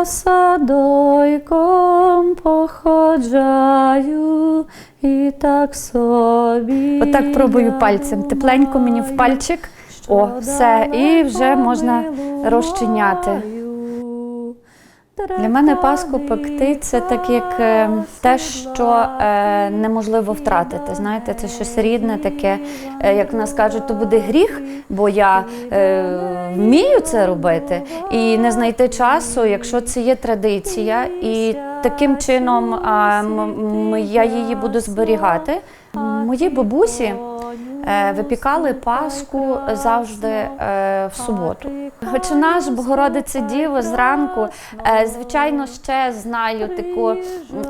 Я садойком походжаю і так собі. Отак пробую пальцем. Тепленько мені в пальчик. О, все, і вже можна розчиняти. Для мене Пасху пекти це так як е, те, що е, неможливо втратити. Знаєте, це щось рідне, таке, е, як нас кажуть, то буде гріх, бо я вмію це робити і не знайти часу, якщо це є традиція, і таким чином я її буду зберігати. Мої бабусі випікали Пасху завжди е, в суботу. Хоча наш Богородице Діво зранку, е, звичайно, ще знаю таку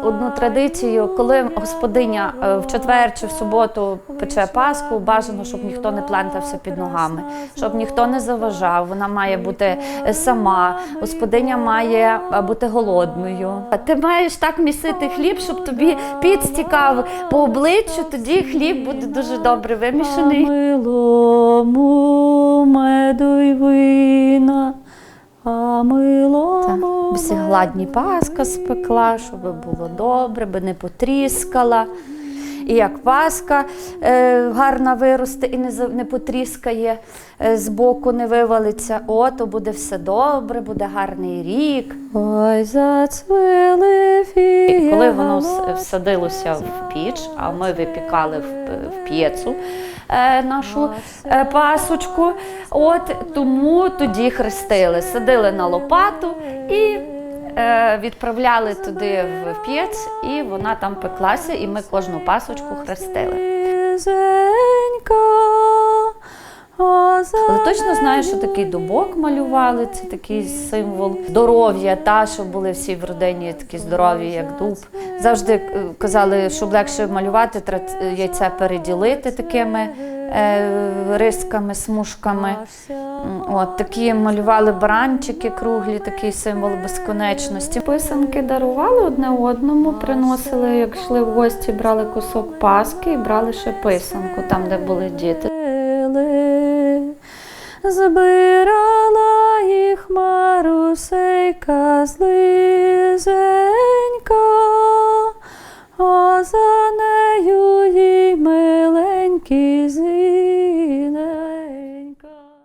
одну традицію, коли господиня е, в четвер чи в суботу пече Пасху, бажано, щоб ніхто не плентався під ногами, щоб ніхто не заважав. Вона має бути е, сама, господиня має е, бути голодною. Ти маєш так місити хліб, щоб тобі піт по обличчю, тоді хліб буде дуже добре вимішаний. Милому меду й вина, а милому Всігладні паска спекла, щоб було добре, би не потріскала. І як паска е, гарна виросте і не, потріскає, е, збоку не вивалиться, о, то буде все добре, буде гарний рік. Ой, зацвіли І коли воно вс- всадилося в піч, а ми випікали в, п'єцу е, нашу пасочку, от тому тоді хрестили, садили на лопату і відправляли туди в, в п'єць, і вона там пеклася, і ми кожну пасочку хрестили. Але точно знаю, що такий дубок малювали, це такий символ здоров'я, та щоб були всі в родині такі здорові, як дуб. Завжди е, казали, щоб легше малювати, треба е, яйце переділити такими е, рисками, смужками. От такі малювали баранчики круглі, такий символ безконечності. Писанки дарували одне одному, приносили, як йшли в гості, брали кусок паски і брали ще писанку, там, де були діти збирала їх марусейка злизенька, а за нею їй миленький